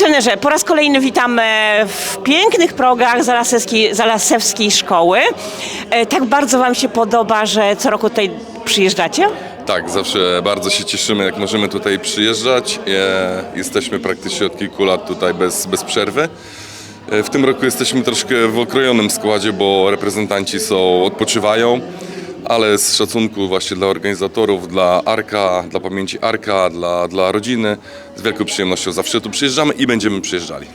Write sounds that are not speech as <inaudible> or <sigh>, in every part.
Trenerze, po raz kolejny witamy w pięknych progach Zalasewskiej, Zalasewskiej Szkoły. E, Tak bardzo Wam się podoba, że co roku tutaj przyjeżdżacie? Tak, zawsze bardzo się cieszymy, jak możemy tutaj przyjeżdżać. E, Jesteśmy praktycznie od kilku lat tutaj bez, bez przerwy. E, W tym roku jesteśmy troszkę w okrojonym składzie, bo reprezentanci są, odpoczywają, ale z szacunku właśnie dla organizatorów, dla Arka, dla pamięci Arka, dla, dla rodziny, z wielką przyjemnością zawsze tu przyjeżdżamy i będziemy przyjeżdżali.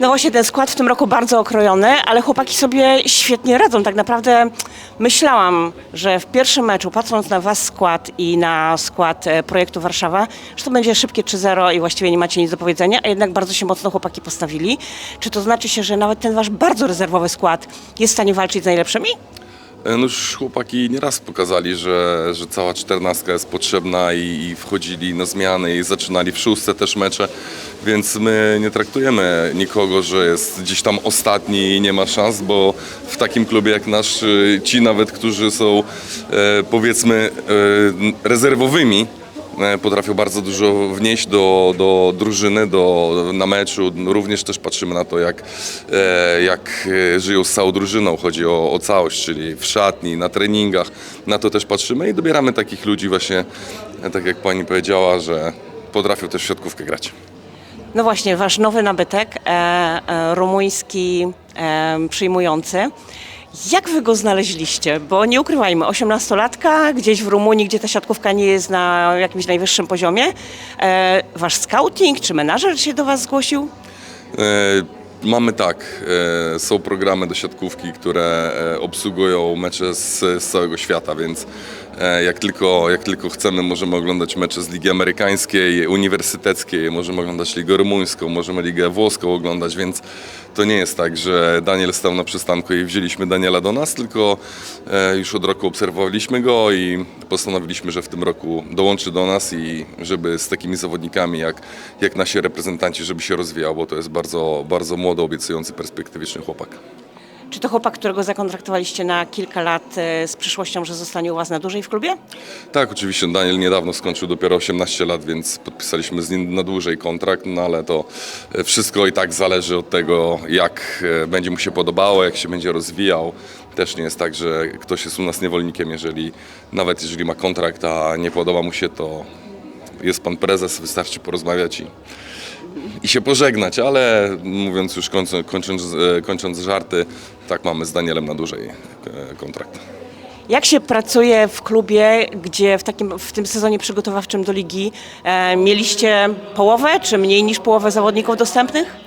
No właśnie ten skład w tym roku bardzo okrojony, ale chłopaki sobie świetnie radzą. Tak naprawdę myślałam, że w pierwszym meczu, patrząc na Was skład i na skład e, projektu Warszawa, że to będzie szybkie 3-0 i właściwie nie macie nic do powiedzenia, a jednak bardzo się mocno chłopaki postawili. Czy to znaczy się, że nawet ten Wasz bardzo rezerwowy skład jest w stanie walczyć z najlepszymi? E, No już chłopaki nieraz pokazali, że, że cała czternastka jest potrzebna i, i wchodzili na zmiany i zaczynali w szóstce też mecze, więc my nie traktujemy nikogo, że jest gdzieś tam ostatni i nie ma szans, bo w takim klubie jak nasz y, ci nawet, którzy są e, powiedzmy e, rezerwowymi, e, potrafią bardzo dużo wnieść do, do drużyny, do, na meczu. Również też patrzymy na to, jak, e, jak e, żyją z całą drużyną. Chodzi o, o całość, czyli w szatni, na treningach. Na to też patrzymy i dobieramy takich ludzi właśnie, e, tak jak pani powiedziała, że potrafią też w siatkówkę grać. No właśnie, wasz nowy nabytek, e, e, rumuński e, przyjmujący. Jak wy go znaleźliście? Bo nie ukrywajmy, 18-latka gdzieś w Rumunii, gdzie ta siatkówka nie jest na jakimś najwyższym poziomie. E, wasz scouting czy menadżer się do was zgłosił? E, Mamy tak, e, są programy do siatkówki, które e, obsługują mecze z, z całego świata, więc jak tylko, jak tylko chcemy, możemy oglądać mecze z Ligi Amerykańskiej, Uniwersyteckiej, możemy oglądać Ligę Rumuńską, możemy Ligę Włoską oglądać, więc to nie jest tak, że Daniel stał na przystanku i wzięliśmy Daniela do nas, tylko e, już od roku obserwowaliśmy go i postanowiliśmy, że w tym roku dołączy do nas i żeby z takimi zawodnikami jak, jak nasi reprezentanci, żeby się rozwijał, bo to jest bardzo, bardzo młody, obiecujący, perspektywiczny chłopak. Czy to chłopak, którego zakontraktowaliście na kilka lat e, z przyszłością, że zostanie u was na dłużej w klubie? Tak, oczywiście Daniel niedawno skończył dopiero 18 lat, więc podpisaliśmy z nim na dłużej kontrakt, no ale to e, wszystko i tak zależy od tego, jak e, będzie mu się podobało, jak się będzie rozwijał. Też nie jest tak, że ktoś jest u nas niewolnikiem, jeżeli nawet jeżeli ma kontrakt, a nie podoba mu się, to jest pan prezes, wystarczy porozmawiać i, i się pożegnać, ale mówiąc już kończąc, kończąc, e, kończąc żarty, tak mamy z Danielem na dłużej e, kontrakt. Jak się pracuje w klubie, gdzie w, takim, w tym sezonie przygotowawczym do ligi e, mieliście połowę czy mniej niż połowę zawodników dostępnych?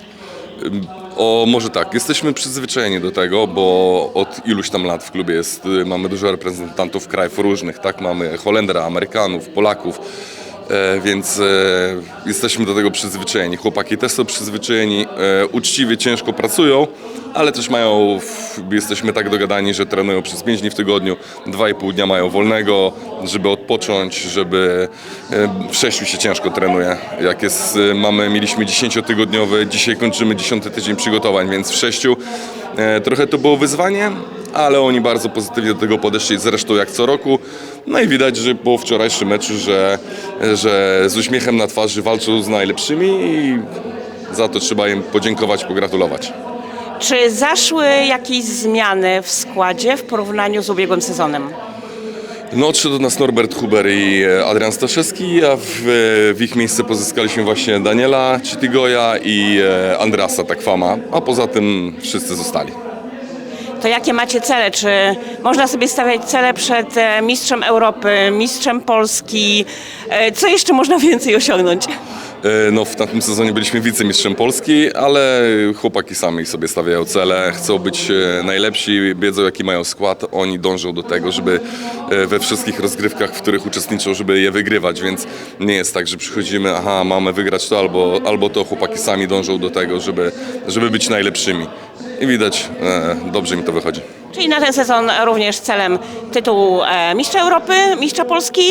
O, może tak, jesteśmy przyzwyczajeni do tego, bo od iluś tam lat w klubie jest, y, mamy dużo reprezentantów krajów różnych, tak? Mamy Holendra, Amerykanów, Polaków, więc e, jesteśmy do tego przyzwyczajeni. Chłopaki też są przyzwyczajeni, e, uczciwie, ciężko pracują, ale też mają, jesteśmy tak dogadani, że trenują przez 5 dni w tygodniu, 2,5 dnia mają wolnego, żeby odpocząć, żeby e, w sześciu się ciężko trenuje. Jak jest, e, mamy, mieliśmy 10-tygodniowy, dzisiaj kończymy 10 tydzień przygotowań, więc w sześciu e, trochę to było wyzwanie, ale oni bardzo pozytywnie do tego podeszli, zresztą jak co roku. No i widać, że po wczorajszym meczu, że, że z uśmiechem na twarzy walczą z najlepszymi i za to trzeba im podziękować, pogratulować. Czy zaszły jakieś zmiany w składzie w porównaniu z ubiegłym sezonem? No odszedł do nas Norbert Huber i e, Adrian Staszewski, a w, w ich miejsce pozyskaliśmy właśnie Daniela Citigoja i e, Andrasa Takwama, a poza tym wszyscy zostali. To jakie macie cele? Czy można sobie stawiać cele przed e, mistrzem Europy, mistrzem Polski? E, Co jeszcze można <laughs> więcej osiągnąć? E, No, w tamtym sezonie byliśmy wicemistrzem Polski, ale chłopaki sami sobie stawiają cele, chcą być najlepsi, wiedzą jaki mają skład, oni dążą do tego, żeby we wszystkich rozgrywkach, w których uczestniczą, żeby je wygrywać, więc nie jest tak, że przychodzimy, aha, mamy wygrać to albo, albo to, chłopaki sami dążą do tego, żeby, żeby być najlepszymi. I widać, e, dobrze mi to wychodzi. Czyli na ten sezon również celem tytuł e, mistrza Europy, mistrza Polski.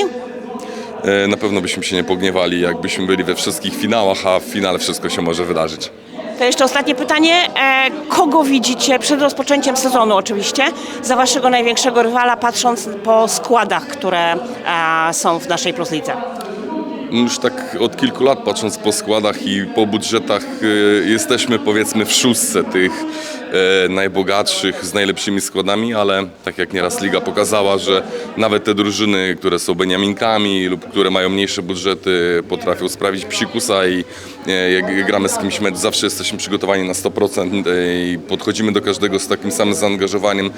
E, Na pewno byśmy się nie pogniewali, jakbyśmy byli we wszystkich finałach, a w finale wszystko się może wydarzyć. To jeszcze ostatnie pytanie. E, Kogo widzicie przed rozpoczęciem sezonu oczywiście za waszego największego rywala, patrząc po składach, które e, są w naszej Plus Lidze? Już tak od kilku lat patrząc po składach i po budżetach y, jesteśmy powiedzmy w szóstce tych najbogatszych z najlepszymi składami, ale tak jak nieraz Liga pokazała, że nawet te drużyny, które są beniaminkami lub które mają mniejsze budżety potrafią sprawić psikusa i e, jak gramy z kimś mecz zawsze jesteśmy przygotowani na 100% i podchodzimy do każdego z takim samym zaangażowaniem,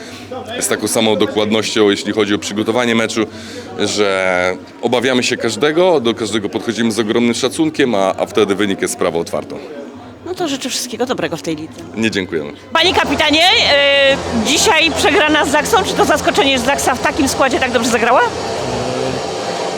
z taką samą dokładnością, jeśli chodzi o przygotowanie meczu, że obawiamy się każdego, do każdego podchodzimy z ogromnym szacunkiem, a, a wtedy wynik jest sprawą otwartą. No to życzę wszystkiego dobrego w tej lidze. Nie dziękujemy. Panie kapitanie, e, dzisiaj przegrana z Zaksą, czy to zaskoczenie, że Zaksa w takim składzie tak dobrze zagrała?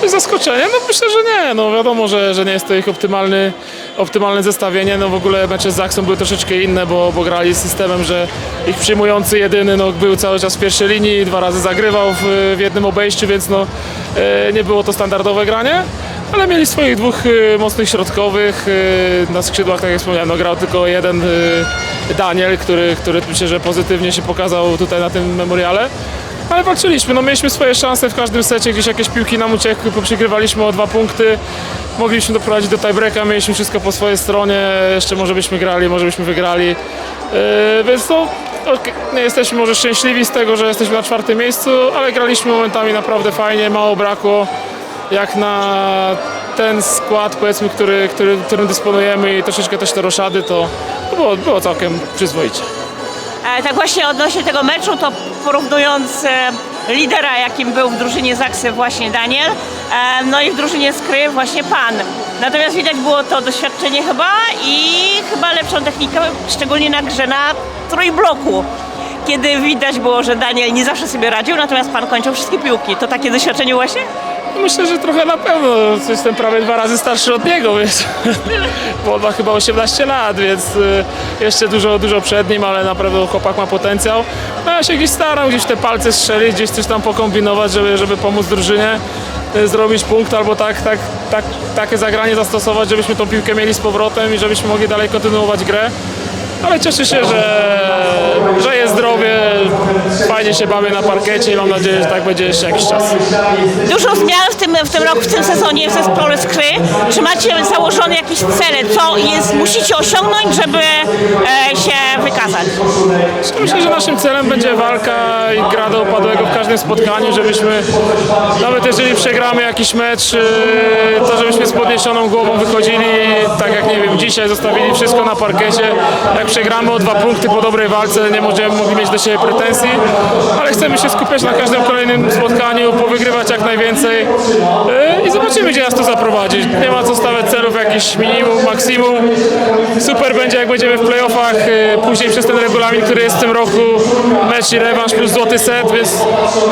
Zaskoczenie? No myślę, że nie. No wiadomo, że, że nie jest to ich optymalny, optymalne zestawienie. No w ogóle mecze z Zaksą były troszeczkę inne, bo, bo grali systemem, że ich przyjmujący jedyny no, był cały czas w pierwszej linii, dwa razy zagrywał w, w jednym obejściu, więc no, e, nie było to standardowe granie. Ale mieli swoich dwóch e, mocnych środkowych. E, na skrzydłach, tak jak wspomniałem, no, grał tylko jeden e, Daniel, który, który myślę, że pozytywnie się pokazał tutaj na tym memoriale. Ale walczyliśmy, no mieliśmy swoje szanse w każdym secie, gdzieś jakieś piłki nam uciekły, poprzegrywaliśmy o dwa punkty, mogliśmy doprowadzić do tiebreaka, mieliśmy wszystko po swojej stronie, jeszcze może byśmy grali, może byśmy wygrali, yy, więc no, okej, nie jesteśmy może szczęśliwi z tego, że jesteśmy na czwartym miejscu, ale graliśmy momentami naprawdę fajnie, mało brakło, jak na ten skład powiedzmy, który, który, którym dysponujemy i troszeczkę też te roszady, to, było, było całkiem przyzwoicie. E, tak właśnie odnośnie tego meczu, to porównując e, lidera, jakim był w drużynie Zaksy właśnie Daniel, e, no i w drużynie Skry właśnie Pan. Natomiast widać było to doświadczenie chyba i chyba lepszą technikę, szczególnie na grze na trójbloku. Kiedy widać było, że Daniel nie zawsze sobie radził, natomiast Pan kończył wszystkie piłki. To takie doświadczenie właśnie? Myślę, że trochę na pewno. Jestem prawie dwa razy starszy od niego, więc <laughs> bo on ma chyba 18 lat, więc y, jeszcze dużo, dużo przed nim, ale na pewno chłopak ma potencjał. No, ja się gdzieś staram, gdzieś te palce strzelić, gdzieś coś tam pokombinować, żeby, żeby pomóc drużynie y, zrobić punkt albo tak, tak, tak, takie zagranie zastosować, żebyśmy tą piłkę mieli z powrotem i żebyśmy mogli dalej kontynuować grę. Ale cieszę się, że, fajnie się bawię na parkiecie i mam nadzieję, że tak będzie jeszcze jakiś czas. Dużo zmian w tym, w tym roku, w tym sezonie w zespole Skry. Czy macie założone jakieś cele? Co jest, musicie osiągnąć, żeby e, się wykazać? Myślę, że naszym celem będzie walka i gra do upadłego w każdym spotkaniu, żebyśmy, nawet jeżeli przegramy jakiś mecz, yy, to żebyśmy z podniesioną głową wychodzili, tak jak nie wiem, dzisiaj zostawili wszystko na parkiecie. Jak przegramy o dwa punkty po dobrej walce, nie będziemy mogli mieć do siebie pretensji, ale chcemy się skupiać na każdym kolejnym spotkaniu, powygrywać jak najwięcej yy, i zobaczymy, gdzie nas to zaprowadzi. Nie ma co stawiać celów jakiś minimum, maksimum. Super będzie, jak będziemy w playoffach, yy, później przez ten regulamin, który jest w tym roku, mecz i rewanż plus złoty set, więc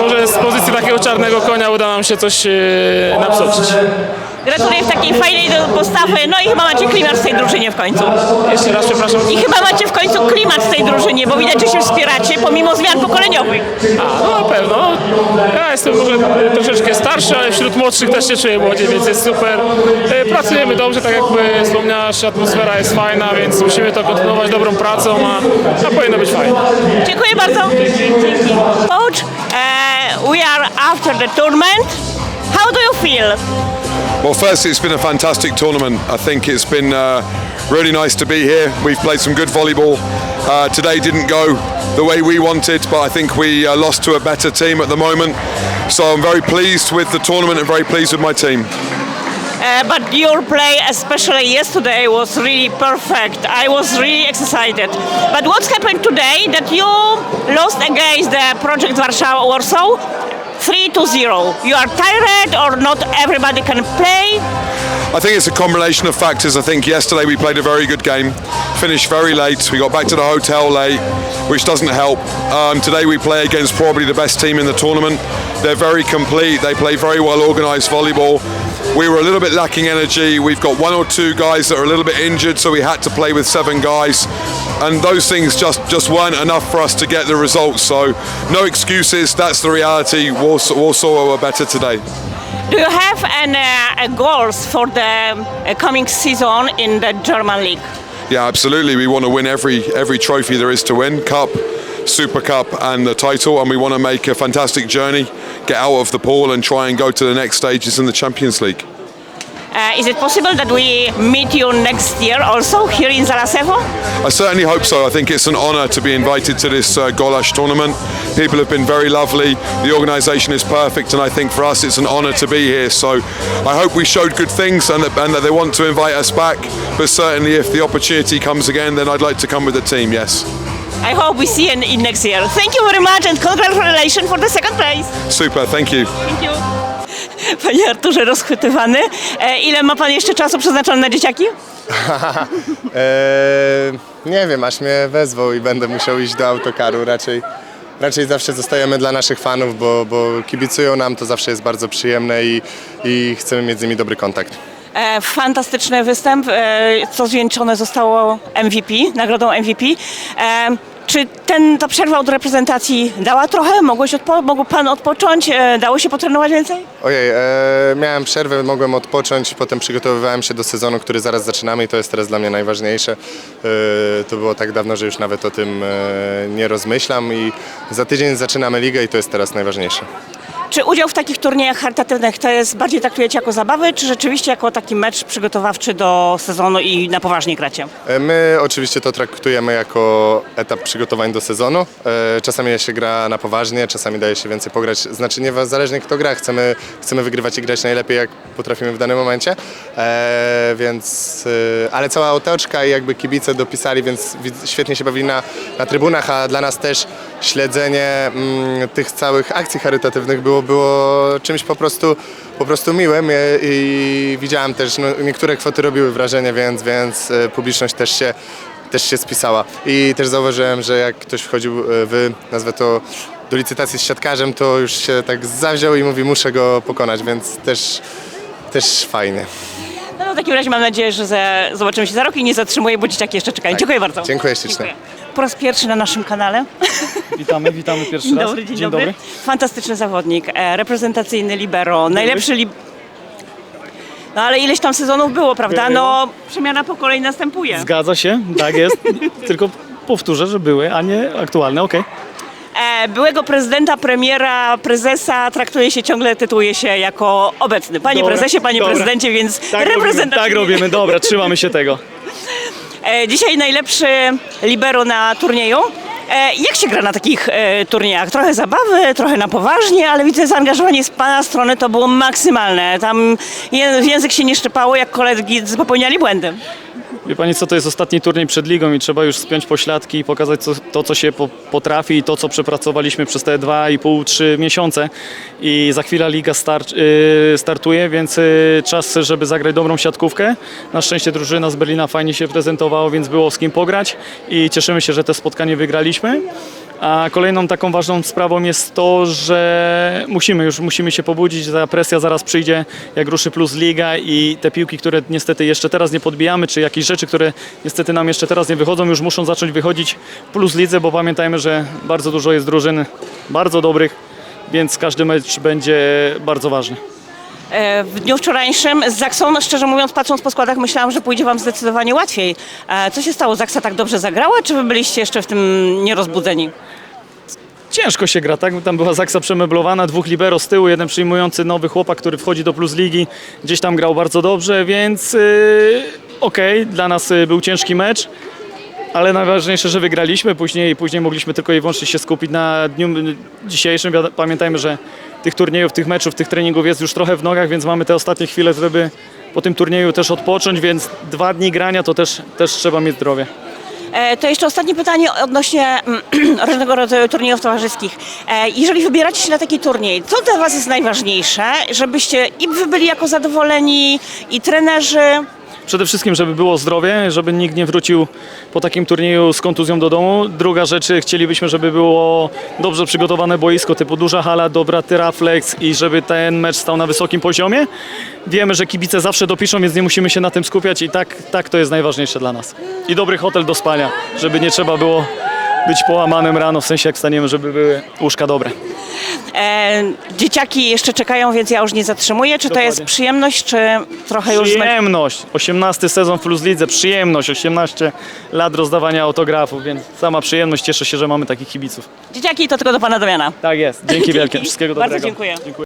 może z pozycji takiego czarnego konia uda nam się coś yy, napsoczyć. Gratuluję w takiej fajnej postawy, no i chyba macie klimat w tej drużynie w końcu. Jeszcze raz przepraszam. I chyba macie w końcu klimat w tej drużynie, bo widać, że się wspieracie pomimo zmian pokoleniowych. A, no na pewno. Ja jestem może troszeczkę starszy, ale wśród młodszych też się czuję młodziej, więc jest super. E, Pracujemy dobrze, tak jak e, wspomniałaś, atmosfera jest fajna, więc musimy to kontynuować dobrą pracą, a, a powinno być fajnie. Dziękuję bardzo. Coach, uh, we are after the tournament. How do you feel? Well, firstly, it's been a fantastic tournament. I think it's been uh, really nice to be here. We've played some good volleyball. Uh, today didn't go the way we wanted, but I think we uh, lost to a better team at the moment. So I'm very pleased with the tournament and very pleased with my team. Uh, but your play, especially yesterday, was really perfect. I was really excited. But what's happened today that you lost against the Project Warsaw Warsaw? 3 to 0. You are tired or not everybody can play? I think it's a combination of factors. I think yesterday we played a very good game, finished very late. We got back to the hotel late, which doesn't help. Um, today we play against probably the best team in the tournament. They're very complete. They play very well organised volleyball. We were a little bit lacking energy. We've got one or two guys that are a little bit injured, so we had to play with seven guys, and those things just just weren't enough for us to get the results. So no excuses. That's the reality. Warsaw, Warsaw were better today. Do you have any uh, goals for the uh, coming season in the German league? Yeah, absolutely. We want to win every every trophy there is to win, cup, super cup, and the title, and we want to make a fantastic journey, get out of the pool, and try and go to the next stages in the Champions League. Uh, is it possible that we meet you next year also here in Zalasevo? I certainly hope so. I think it's an honour to be invited to this uh, Golash tournament. People have been very lovely. The organisation is perfect, and I think for us it's an honour to be here. So I hope we showed good things and that, and that they want to invite us back. But certainly, if the opportunity comes again, then I'd like to come with the team. Yes. I hope we see you in, in next year. Thank you very much and congratulations for the second place. Super. Thank you. Thank you. <laughs> Panie Arturze, rozchwytywany. E, ile ma Pan jeszcze czasu przeznaczone na dzieciaki? Eee, <laughs> nie wiem, aż mnie wezwał i będę musiał iść do autokaru. Raczej, raczej zawsze zostajemy dla naszych fanów, bo, bo kibicują nam, to zawsze jest bardzo przyjemne i, i chcemy mieć z nimi dobry kontakt. E, fantastyczny występ, e, co zwieńczone zostało MVP, nagrodą MVP. E, czy ten, ta przerwa od reprezentacji dała trochę? Mogłeś odpo- mógł Pan odpocząć? E, dało się potrenować więcej? Ojej, e, miałem przerwę, mogłem odpocząć, potem przygotowywałem się do sezonu, który zaraz zaczynamy i to jest teraz dla mnie najważniejsze. E, to było tak dawno, że już nawet o tym e, nie rozmyślam i za tydzień zaczynamy ligę i to jest teraz najważniejsze. Czy udział w takich turniejach charytatywnych to jest bardziej traktujecie jako zabawy, czy rzeczywiście jako taki mecz przygotowawczy do sezonu i na poważnie gracie? E, My oczywiście to traktujemy jako etap przygotowań do sezonu. E, Czasami się gra na poważnie, czasami daje się więcej pograć. Znaczy nie zależnie kto gra, chcemy, chcemy wygrywać i grać najlepiej jak potrafimy w danym momencie. E, więc, ale cała otoczka i jakby kibice dopisali, więc świetnie się bawili na, na trybunach, a dla nas też śledzenie mm, tych całych akcji charytatywnych było, było czymś po prostu, po prostu miłym i, i widziałem też, no, niektóre kwoty robiły wrażenie, więc, więc e, publiczność też się, też się spisała. I też zauważyłem, że jak ktoś wchodził e, w, nazwę to, do licytacji z siatkarzem, to już się tak zawziął i mówi, muszę go pokonać, więc też, też fajnie. No w takim razie mam nadzieję, że za, zobaczymy się za rok i nie zatrzymuję, bo dzieciaki jeszcze czekają. Dziękuję bardzo. Dziękuję ślicznie. Po raz pierwszy na naszym kanale. Witamy, witamy pierwszy Dzień raz. dobry, dzień, dobry. Fantastyczny zawodnik, e, reprezentacyjny libero, najlepszy li... No ale ileś tam sezonów było, prawda? No przemiana pokoleń następuje. Zgadza się, tak jest. <laughs> Tylko powtórzę, że były, a nie aktualne, okej. E, byłego prezydenta, premiera, prezesa traktuje się ciągle, tytułuje się jako obecny. Panie Dobra, prezesie, panie dobra. prezydencie, więc Tak tak robimy, dobra, trzymamy się tego. <laughs> E, dzisiaj najlepszy libero na turnieju. E, jak się gra na takich e, turniejach? Trochę zabawy, trochę na poważnie, ale widzę zaangażowanie z Pana strony to było maksymalne. Tam język się nie szczepało, jak koledzy popełniali błędy. Wie pani co, to jest ostatni turniej przed ligą i trzeba już spiąć pośladki i pokazać co, to, co się po, potrafi i to, co przepracowaliśmy przez te 2,5-3 miesiące. I za chwilę liga y, startuje, więc y, czas, żeby zagrać dobrą siatkówkę. Na szczęście drużyna z Berlina fajnie się prezentowała, więc było z kim pograć i cieszymy się, że to spotkanie wygraliśmy. A kolejną taką ważną sprawą jest to, że musimy już musimy się pobudzić, ta presja zaraz przyjdzie, jak ruszy plus liga i te piłki, które niestety jeszcze teraz nie podbijamy, czy jakieś rzeczy, które niestety nam jeszcze teraz nie wychodzą, już muszą zacząć wychodzić plus lidze, bo pamiętajmy, że bardzo dużo jest drużyn bardzo dobrych, więc każdy mecz będzie bardzo ważny. E, w dniu wczorajszym z Zaksą, no szczerze mówiąc, patrząc po składach, myślałam, że pójdzie Wam zdecydowanie łatwiej. E, co się stało? Zaksa tak dobrze zagrała, czy Wy byliście jeszcze w tym nierozbudzeni? Ciężko się gra, tak? Tam była Zaksa przemeblowana, dwóch libero z tyłu, jeden przyjmujący nowy chłopak, który wchodzi do Plus Ligi, gdzieś tam grał bardzo dobrze, więc yy, okej, dla nas yy, był ciężki mecz, ale najważniejsze, że wygraliśmy, później, później mogliśmy tylko i wyłącznie się skupić na dniu dzisiejszym. Pamiętajmy, że tych turniejów, tych meczów, tych treningów jest już trochę w nogach, więc mamy te ostatnie chwile, żeby po tym turnieju też odpocząć, więc dwa dni grania to też, też trzeba mieć zdrowie. E, To jeszcze ostatnie pytanie odnośnie mm, <clears throat> różnego rodzaju turniejów towarzyskich. E, Jeżeli wybieracie się na taki turniej, co dla Was jest najważniejsze, żebyście i Wy byli jako zadowoleni, i trenerzy? Przede wszystkim, żeby było zdrowie, żeby nikt nie wrócił po takim turnieju z kontuzją do domu. Druga rzecz, chcielibyśmy, żeby było dobrze przygotowane boisko, typu duża hala, dobra tyraflex i żeby ten mecz stał na wysokim poziomie. Wiemy, że kibice zawsze dopiszą, więc nie musimy się na tym skupiać i tak, tak to jest najważniejsze dla nas. I dobry hotel do spania, żeby nie trzeba było być połamanym rano, w sensie jak staniemy, żeby były łóżka dobre. E, Dzieciaki jeszcze czekają, więc ja już nie zatrzymuję. Czy to Dokładnie. jest przyjemność, czy trochę już... zmę- Przyjemność, 18 sezon w Plus Lidze, przyjemność, 18 lat rozdawania autografów, więc sama przyjemność, cieszę się, że mamy takich kibiców. Dzieciaki, to tylko do Pana Damiana. Tak jest. Dzięki wielkie. Wszystkiego Bardzo dobrego. dziękuję. dziękuję.